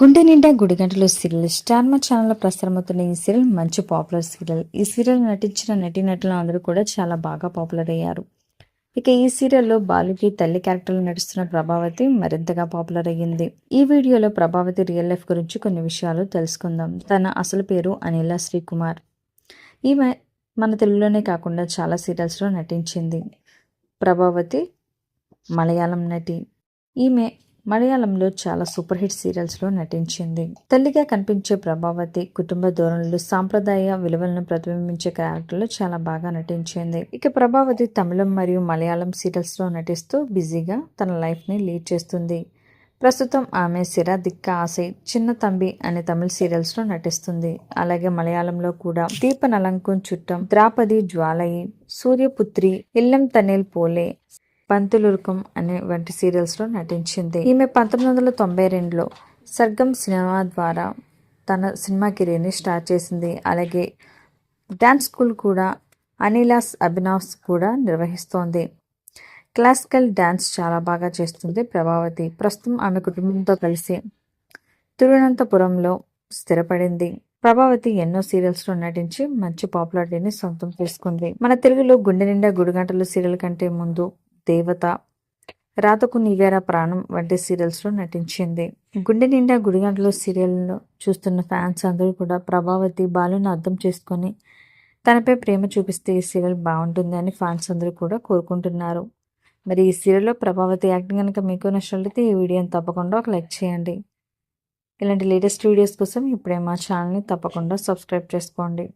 గుండె నిండా గుడిగంటలు serial star మా ఛానల్లో ప్రసారమవుతున్న ఈ సీరియల్ మంచి పాపులర్ సీరియల్. ఈ సీరియల్ నటించిన నటీనటులు అందరూ కూడా చాలా బాగా పాపులర్ అయ్యారు. ఇక ఈ సీరియల్లో బాలుకి తల్లి క్యారెక్టర్లు నటిస్తున్న ప్రభావతి మరింతగా పాపులర్ అయ్యింది. ఈ వీడియోలో ప్రభావతి రియల్ లైఫ్ గురించి కొన్ని విషయాలు తెలుసుకుందాం. తన అసలు పేరు అనిల శ్రీకుమార్. ఈమె మన తెలుగులోనే కాకుండా చాలా సీరియల్స్లో నటించింది. ప్రభావతి మలయాళం నటి. ఈమె మలయాళంలో చాలా సూపర్ హిట్ సీరియల్స్లో నటించింది. తల్లిగా కనిపించే ప్రభావతి కుటుంబ ధోరణులు సాంప్రదాయ విలువలను ప్రతిబింబించే క్యారెక్టర్లో చాలా బాగా నటించింది. ఇక ప్రభావతి తమిళం మరియు మలయాళం సీరియల్స్లో నటిస్తూ బిజీగా తన లైఫ్ని లీడ్ చేస్తుంది. ప్రస్తుతం ఆమె సిరా దిక్క ఆశయ్ చిన్న తంబి అనే తమిళ సీరియల్స్లో నటిస్తుంది. అలాగే మలయాళంలో కూడా దీప నలంకం చుట్టం ద్రాపది జ్వాలయి సూర్యపుత్రి ఇల్లం తనేల్ పోలే పంతులురుకం అనే వంటి సీరియల్స్లో నటించింది. ఈమె పంతొమ్మిది వందల తొంభై రెండులో సర్గం సినిమా ద్వారా తన సినిమా కెరీర్ని స్టార్ట్ చేసింది. అలాగే డ్యాన్స్ స్కూల్ కూడా అనిలాస్ అభినవ్స్ కూడా నిర్వహిస్తోంది. క్లాసికల్ డ్యాన్స్ చాలా బాగా చేస్తుంది ప్రభావతి. ప్రస్తుతం ఆమె కుటుంబంతో కలిసి తిరువనంతపురంలో స్థిరపడింది. ప్రభావతి ఎన్నో సీరియల్స్లో నటించి మంచి పాపులారిటీని సొంతం చేసుకుంది. మన తెలుగులో గుండె నిండా గుడిగంటలు సీరియల్ కంటే ముందు దేవత. రాతకు నీవేరా ప్రాణం వంటి సీరియల్స్లో నటించింది. గుండె నిండా గుడిగంటలో సీరియల్లో చూస్తున్న ఫ్యాన్స్ అందరూ కూడా ప్రభావతి బాలుని అర్థం చేసుకొని తనపై ప్రేమ చూపిస్తే ఈ సీరియల్ బాగుంటుంది అని ఫ్యాన్స్ అందరూ కూడా కోరుకుంటున్నారు. మరి ఈ సీరియల్లో ప్రభావతి యాక్టింగ్ కనుక మీకు నచ్చినట్లయితే ఈ వీడియోని తప్పకుండా ఒక లైక్ చేయండి. ఇలాంటి లేటెస్ట్ వీడియోస్ కోసం ఇప్పుడే మా ఛానల్ని తప్పకుండా సబ్స్క్రైబ్ చేసుకోండి.